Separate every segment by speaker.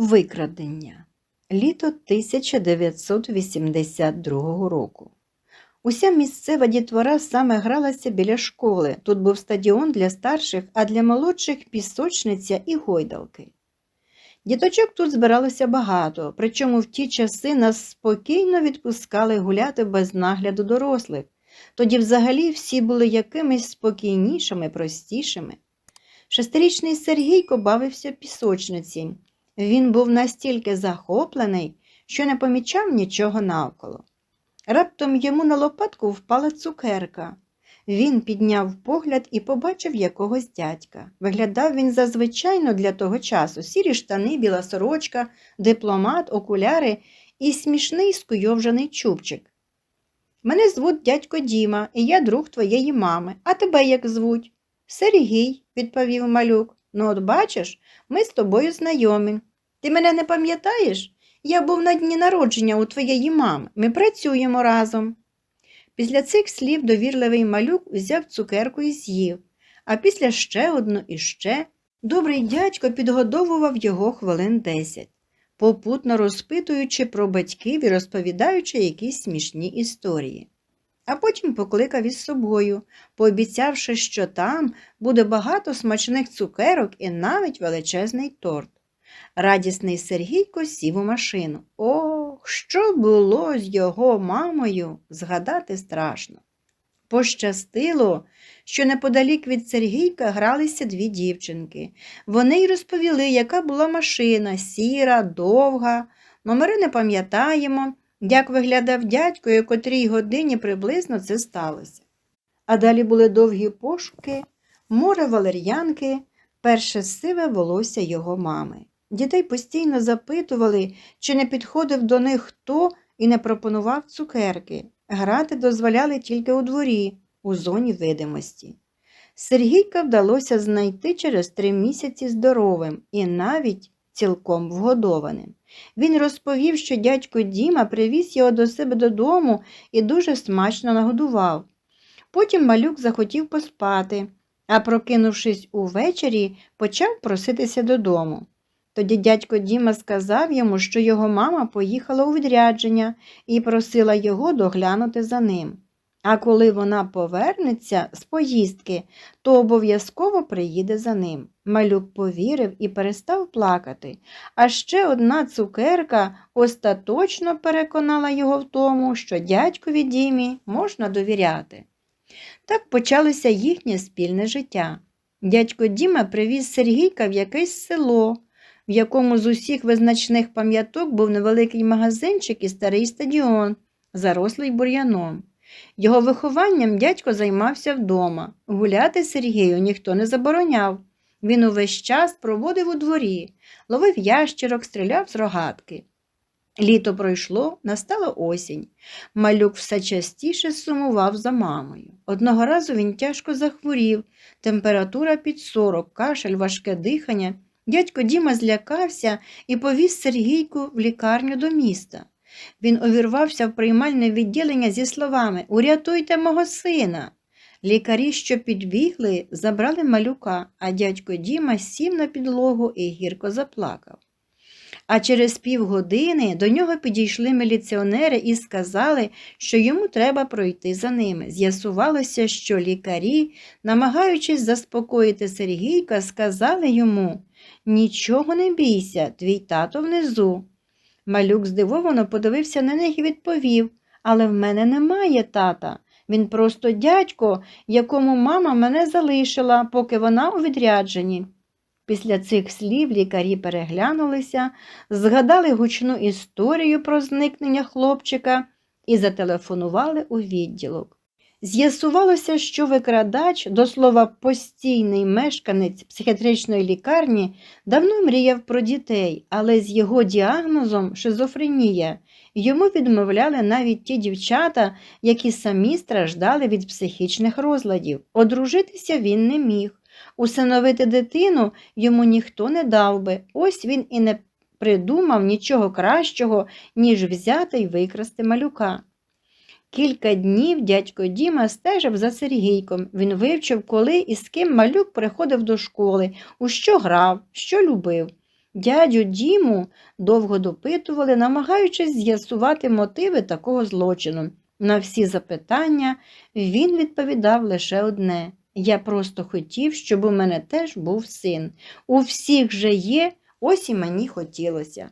Speaker 1: Викрадення. Літо 1982 року. Уся місцева дітвора саме гралася біля школи. Тут був стадіон для старших, а для молодших пісочниця і гойдалки. Діточок тут збиралося багато, причому в ті часи нас спокійно відпускали гуляти без нагляду дорослих. Тоді взагалі всі були якимись спокійнішими, простішими. Шестирічний Сергійко бавився пісочниці. Він був настільки захоплений, що не помічав нічого навколо. Раптом йому на лопатку впала цукерка. Він підняв погляд і побачив якогось дядька. Виглядав він зазвичайно для того часу сірі штани, біла сорочка, дипломат, окуляри і смішний скуйовжений чубчик. Мене звуть дядько Діма, і я друг твоєї мами. А тебе як звуть? Сергій, відповів малюк. Ну, от бачиш, ми з тобою знайомі. Ти мене не пам'ятаєш? Я був на дні народження у твоєї мами. Ми працюємо разом. Після цих слів довірливий малюк взяв цукерку і з'їв, а після ще одну і ще добрий дядько підгодовував його хвилин десять, попутно розпитуючи про батьків і розповідаючи якісь смішні історії. А потім покликав із собою, пообіцявши, що там буде багато смачних цукерок і навіть величезний торт. Радісний Сергійко сів у машину. Ох, що було з його мамою, згадати страшно. Пощастило, що неподалік від Сергійка гралися дві дівчинки. Вони й розповіли, яка була машина, сіра, довга. Номери не пам'ятаємо, як виглядав дядько і котрій годині приблизно це сталося. А далі були довгі пошуки, море валер'янки, перше сиве волосся його мами. Дітей постійно запитували, чи не підходив до них хто і не пропонував цукерки. Грати дозволяли тільки у дворі, у зоні видимості. Сергійка вдалося знайти через три місяці здоровим і навіть цілком вгодованим. Він розповів, що дядько Діма привіз його до себе додому і дуже смачно нагодував. Потім малюк захотів поспати, а прокинувшись увечері, почав проситися додому. Тоді дядько Діма сказав йому, що його мама поїхала у відрядження і просила його доглянути за ним. А коли вона повернеться з поїздки, то обов'язково приїде за ним. Малюк повірив і перестав плакати, а ще одна цукерка остаточно переконала його в тому, що дядькові Дімі можна довіряти. Так почалося їхнє спільне життя. Дядько Діма привіз Сергійка в якесь село в якому з усіх визначних пам'яток був невеликий магазинчик і старий стадіон, зарослий бур'яном. Його вихованням дядько займався вдома. Гуляти Сергію ніхто не забороняв. Він увесь час проводив у дворі, ловив ящерок, стріляв з рогатки. Літо пройшло, настала осінь. Малюк все частіше сумував за мамою. Одного разу він тяжко захворів, температура під сорок, кашель, важке дихання. Дядько Діма злякався і повіз Сергійку в лікарню до міста. Він увірвався в приймальне відділення зі словами Урятуйте мого сина. Лікарі, що підбігли, забрали малюка, а дядько Діма сів на підлогу і гірко заплакав. А через півгодини до нього підійшли міліціонери і сказали, що йому треба пройти за ними. З'ясувалося, що лікарі, намагаючись заспокоїти Сергійка, сказали йому Нічого не бійся, твій тато внизу. Малюк здивовано подивився на них і відповів Але в мене немає тата. Він просто дядько, якому мама мене залишила, поки вона у відрядженні. Після цих слів лікарі переглянулися, згадали гучну історію про зникнення хлопчика і зателефонували у відділок. З'ясувалося, що викрадач, до слова, постійний мешканець психіатричної лікарні, давно мріяв про дітей, але з його діагнозом шизофренія. Йому відмовляли навіть ті дівчата, які самі страждали від психічних розладів. Одружитися він не міг. Усиновити дитину йому ніхто не дав би, ось він і не придумав нічого кращого, ніж взяти й викрасти малюка. Кілька днів дядько Діма стежив за Сергійком. Він вивчив, коли і з ким малюк приходив до школи, у що грав, що любив. Дядю Діму довго допитували, намагаючись з'ясувати мотиви такого злочину. На всі запитання він відповідав лише одне я просто хотів, щоб у мене теж був син. У всіх же є, ось і мені хотілося.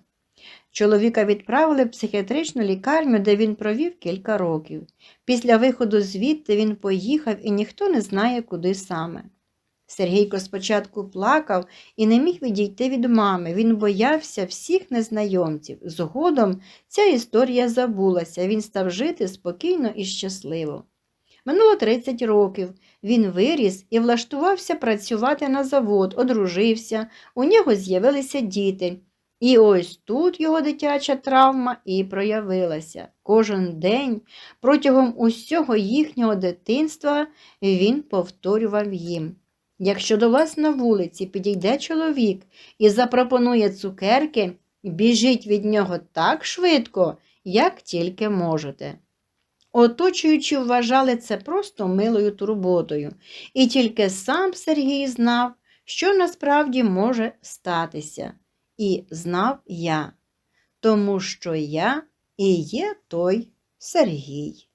Speaker 1: Чоловіка відправили в психіатричну лікарню, де він провів кілька років. Після виходу звідти він поїхав і ніхто не знає, куди саме. Сергійко спочатку плакав і не міг відійти від мами. Він боявся всіх незнайомців. Згодом ця історія забулася, він став жити спокійно і щасливо. Минуло 30 років. Він виріс і влаштувався працювати на завод, одружився, у нього з'явилися діти. І ось тут його дитяча травма і проявилася. Кожен день протягом усього їхнього дитинства він повторював їм. Якщо до вас на вулиці підійде чоловік і запропонує цукерки, біжіть від нього так швидко, як тільки можете. Оточуючі вважали це просто милою турботою, і тільки сам Сергій знав, що насправді може статися. І знав я, тому що я і є той Сергій.